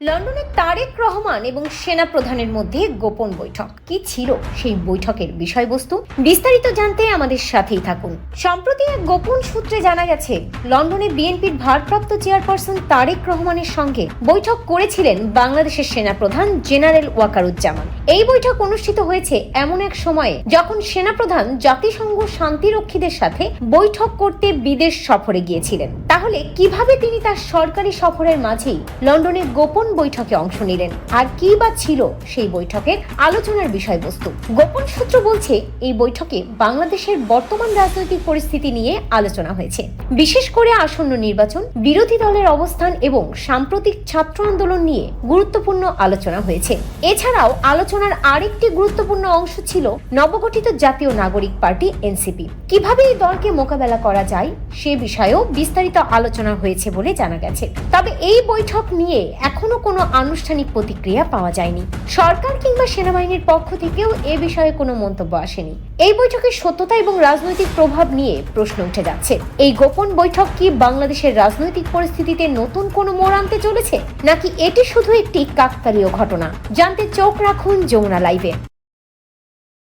লন্ডনে তারেক রহমান এবং সেনা প্রধানের মধ্যে গোপন বৈঠক। কি ছিল সেই বৈঠকের বিষয়বস্তু? বিস্তারিত জানতে আমাদের সাথেই থাকুন। সম্প্রতি এক গোপন সূত্রে জানা গেছে, লন্ডনে বিএনপির ভারপ্রাপ্ত চেয়ারপারসন তারেক রহমানের সঙ্গে বৈঠক করেছিলেন বাংলাদেশের সেনা প্রধান জেনারেল ওয়াকারুজ্জামান। এই বৈঠক অনুষ্ঠিত হয়েছে এমন এক সময়ে যখন সেনাপ্রধান জাতিসংঘ শান্তিরক্ষীদের সাথে বৈঠক করতে বিদেশ সফরে গিয়েছিলেন। তাহলে কীভাবে তিনি তার সরকারি সফরের মাঝেই লন্ডনে গোপন বৈঠকে অংশ নিলেন? আর কি বা ছিল সেই বৈঠকের আলোচনার বিষয়বস্তু? গোপন সূত্র বলছে, এই বৈঠকে বাংলাদেশের বর্তমান রাজনৈতিক পরিস্থিতি নিয়ে আলোচনা হয়েছে। বিশেষ করে আসন্ন নির্বাচন, বিরোধী দলের অবস্থান এবং সাম্প্রতিক ছাত্র আন্দোলন নিয়ে গুরুত্বপূর্ণ আলোচনা হয়েছে। এছাড়াও আলোচনার আরেকটি গুরুত্বপূর্ণ অংশ ছিল নবগঠিত জাতীয় নাগরিক পার্টি, এনসিপি। কীভাবে এই দলকে মোকাবেলা করা যায় সে বিষয়েও বিস্তারিত আলোচনা হয়েছে বলে জানা গেছে। তবে এই বৈঠক নিয়ে এখনও কোনো আনুষ্ঠানিক প্রতিক্রিয়া পাওয়া যায়নি। সরকার কিংবা সেনাবাহিনীর পক্ষ থেকেও এ বিষয়ে কোনো মন্তব্য আসেনি। এই বৈঠকের সত্যতা এবং রাজনৈতিক প্রভাব নিয়ে প্রশ্ন উঠে যাচ্ছে। এই গোপন বৈঠক কি বাংলাদেশের রাজনৈতিক পরিস্থিতিতে নতুন কোনো মোড় আনতে চলেছে? নাকি এটি শুধু একটি কাকতালীয় ঘটনা? জানতে চোখ রাখুন যমুনা লাইভে।